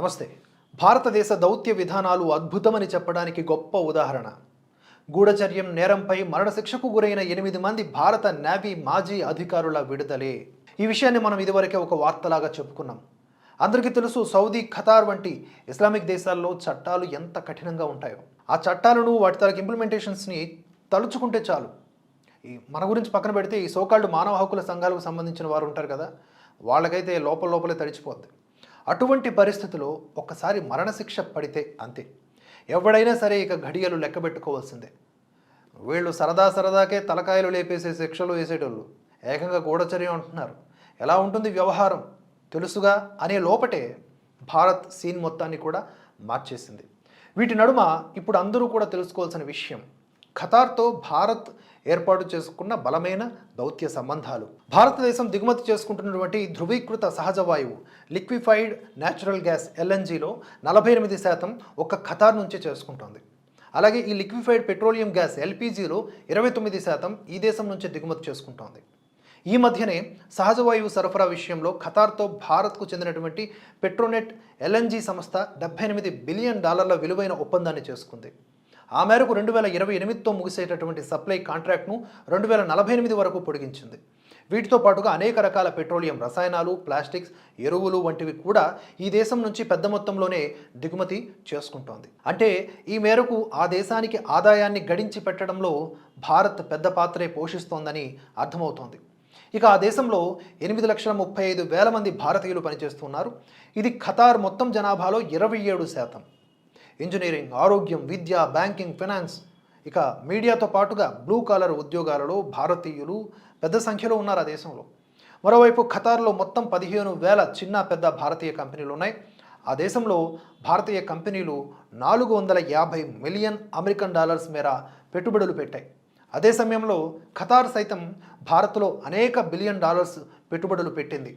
నమస్తే. భారతదేశ దౌత్య విధానాలు అద్భుతమని చెప్పడానికి గొప్ప ఉదాహరణ. గూఢచర్యం నేరంపై మరణశిక్షకు గురైన ఎనిమిది మంది భారత నేవీ మాజీ అధికారుల విడుదలే. ఈ విషయాన్ని మనం ఇదివరకే ఒక వార్తలాగా చెప్పుకున్నాం. అందరికీ తెలుసు సౌదీ ఖతార్ వంటి ఇస్లామిక్ దేశాల్లో చట్టాలు ఎంత కఠినంగా ఉంటాయో. ఆ చట్టాలను వాటి తరకు ఇంప్లిమెంటేషన్స్ని తలుచుకుంటే చాలు. ఈ మన గురించి పక్కన పెడితే ఈ సోకాళ్ళు మానవ హక్కుల సంఘాలకు సంబంధించిన వారు ఉంటారు కదా వాళ్ళకైతే లోపల లోపలే తడిచిపోద్ది. అటువంటి పరిస్థితిలో ఒక్కసారి మరణశిక్ష పడితే అంతే. ఎవడైనా సరే ఇక ఘడియలు లెక్కబెట్టుకోవాల్సిందే వీళ్ళు సరదా సరదాకే తలకాయలు లేపేసే శిక్షలు వేసేటోళ్ళు. ఏకంగా గూఢచర్యం అంటున్నారు. ఎలా ఉంటుంది వ్యవహారం? తెలుసుగా అనే లోపటే భారత్ సీన్ మొత్తాన్ని కూడా మార్చేసింది. వీటి నడుమ ఇప్పుడు అందరూ కూడా తెలుసుకోవాల్సిన విషయం ఖతార్తో భారత్ ఏర్పాటు చేసుకున్న బలమైన దౌత్య సంబంధాలు. భారతదేశం దిగుమతి చేసుకుంటున్నటువంటి ధృవీకృత సహజ వాయువు లిక్విఫైడ్ న్యాచురల్ గ్యాస్ ఎల్ఎన్జీలో నలభై ఎనిమిది శాతం ఒక్క ఖతార్ నుంచే చేసుకుంటోంది. అలాగే ఈ లిక్విఫైడ్ పెట్రోలియం గ్యాస్ ఎల్పిజిలో ఇరవై తొమ్మిది శాతం ఈ దేశం నుంచే దిగుమతి చేసుకుంటోంది. ఈ మధ్యనే సహజ వాయువు సరఫరా విషయంలో ఖతార్తో భారత్కు చెందినటువంటి పెట్రోనెట్ ఎల్ఎన్జీ సంస్థ డెబ్బై ఎనిమిది బిలియన్ డాలర్ల విలువైన ఒప్పందాన్ని చేసుకుంది. ఆ మేరకు రెండు వేల ఇరవై ఎనిమిదితో ముగిసేటటువంటి సప్లై కాంట్రాక్ట్ను రెండు వేల నలభై ఎనిమిది వరకు పొడిగించింది. వీటితో పాటుగా అనేక రకాల పెట్రోలియం రసాయనాలు ప్లాస్టిక్స్ ఎరువులు వంటివి కూడా ఈ దేశం నుంచి పెద్ద మొత్తంలోనే దిగుమతి చేసుకుంటోంది. అంటే ఈ మేరకు ఆ దేశానికి ఆదాయాన్ని గడించి పెట్టడంలో భారత్ పెద్ద పాత్రే పోషిస్తోందని అర్థమవుతోంది. ఇక ఆ దేశంలో ఎనిమిది లక్షల ముప్పై ఐదు వేల మంది భారతీయులు పనిచేస్తున్నారు. ఇది ఖతార్ మొత్తం జనాభాలో ఇరవై ఏడు శాతం. ఇంజనీరింగ్ ఆరోగ్యం విద్య బ్యాంకింగ్ ఫైనాన్స్. ఇక మీడియాతో పాటుగా బ్లూ కాలర్ ఉద్యోగాలలో భారతీయులు పెద్ద సంఖ్యలో ఉన్నారు ఆ దేశంలో. మరోవైపు ఖతార్లో మొత్తం పదిహేను వేల చిన్న పెద్ద భారతీయ కంపెనీలు ఉన్నాయి. ఆ దేశంలో భారతీయ కంపెనీలు నాలుగు వందల యాభై మిలియన్ అమెరికన్ డాలర్స్ మేర పెట్టుబడులు పెట్టాయి. అదే సమయంలో ఖతార్ సైతం భారత్లో అనేక బిలియన్ డాలర్స్ పెట్టుబడులు పెట్టింది.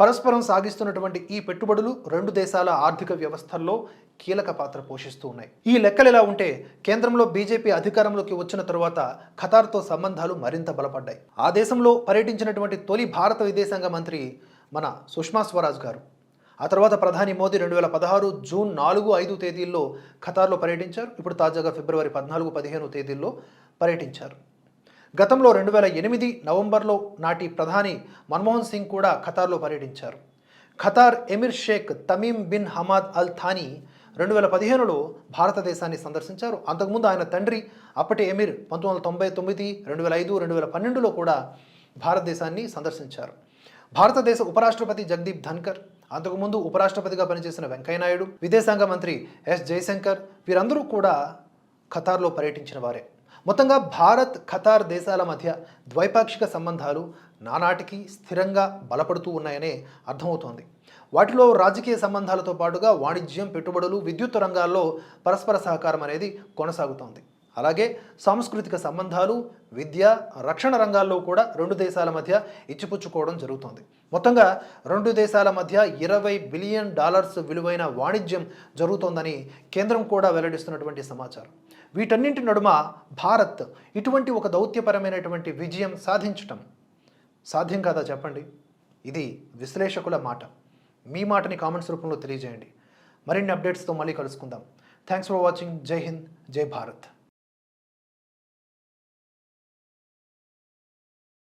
పరస్పరం సాగిస్తున్నటువంటి ఈ పెట్టుబడులు రెండు దేశాల ఆర్థిక వ్యవస్థల్లో కీలక పాత్ర పోషిస్తూ ఉన్నాయి. ఈ లెక్కలు ఇలా ఉంటే కేంద్రంలో బీజేపీ అధికారంలోకి వచ్చిన తరువాత ఖతార్తో సంబంధాలు మరింత బలపడ్డాయి. ఆ దేశంలో పర్యటించినటువంటి తొలి భారత విదేశాంగ మంత్రి మన సుష్మా స్వరాజ్ గారు. ఆ తర్వాత ప్రధాని మోదీ రెండు వేల పదహారు జూన్ నాలుగు ఐదు తేదీల్లో ఖతార్లో పర్యటించారు. ఇప్పుడు తాజాగా ఫిబ్రవరి పద్నాలుగు పదిహేను తేదీల్లో పర్యటించారు. గతంలో రెండు వేల ఎనిమిది నవంబర్లో నాటి ప్రధాని మన్మోహన్ సింగ్ కూడా ఖతార్లో పర్యటించారు. Qatar emir Sheikh Tamim bin Hamad Al Thani రెండు వేల పదిహేనులో భారతదేశాన్ని సందర్శించారు. అంతకుముందు ఆయన తండ్రి అప్పటి ఎమిర్ పంతొమ్మిది వందల తొంభై తొమ్మిది రెండు వేల ఐదు రెండు వేల పన్నెండులో కూడా భారతదేశాన్ని సందర్శించారు. భారతదేశ ఉపరాష్ట్రపతి జగదీప్ ధన్కర్ అంతకుముందు ఉపరాష్ట్రపతిగా పనిచేసిన వెంకయ్యనాయుడు విదేశాంగ మంత్రి ఎస్ జయశంకర్ వీరందరూ కూడా ఖతార్లో పర్యటించిన వారే. మొత్తంగా భారత్ ఖతార్ దేశాల మధ్య ద్వైపాక్షిక సంబంధాలు నానాటికి స్థిరంగా బలపడుతూ ఉన్నాయనే అర్థమవుతోంది. వాటిలో రాజకీయ సంబంధాలతో పాటుగా వాణిజ్యం పెట్టుబడులు విద్యుత్ రంగాల్లో పరస్పర సహకారం అనేది కొనసాగుతోంది. అలాగే సాంస్కృతిక సంబంధాలు విద్య రక్షణ రంగాల్లో కూడా రెండు దేశాల మధ్య ఇచ్చిపుచ్చుకోవడం జరుగుతోంది. మొత్తంగా రెండు దేశాల మధ్య ఇరవై బిలియన్ డాలర్స్ విలువైన వాణిజ్యం జరుగుతోందని కేంద్రం కూడా వెల్లడిస్తున్నటువంటి సమాచారం. వీటన్నింటి నడుమ భారత్ ఇటువంటి ఒక దౌత్యపరమైనటువంటి విజయం సాధించటం సాధ్యం కాదా చెప్పండి? ఇది విశ్లేషకుల మాట. మీ మాటని కామెంట్స్ రూపంలో తెలియజేయండి. మరిన్ని అప్డేట్స్తో మళ్ళీ కలుసుకుందాం. Thanks for watching. Jai Hind. జై భారత్.